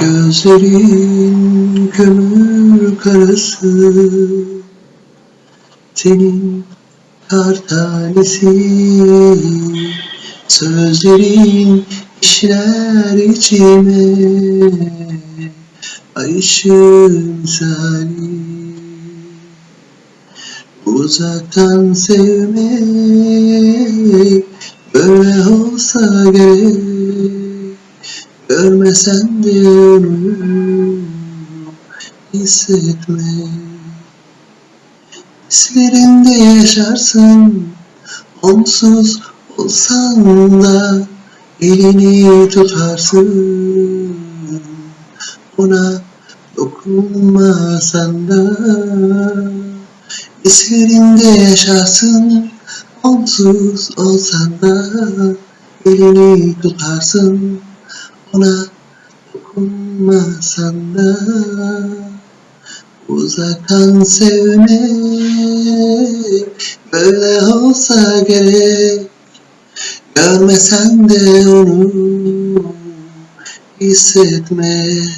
Gözlerin kömür karası. Senin kar tanesi. Sözlerin işler içime. Ay ışığı misali Uzaktan sevmek Böyle olsa gerek Görmesen de onu hissetme. Hislerinde yaşarsın Onsuz olsan da Elini tutarsın. Ona dokunmasan da Hislerinde yaşarsın Onsuz olsan da Elini tutarsın Ona dokunmasan da Uzaktan sevmek Böyle olsa gerek. Görmesen de onu Hissetmek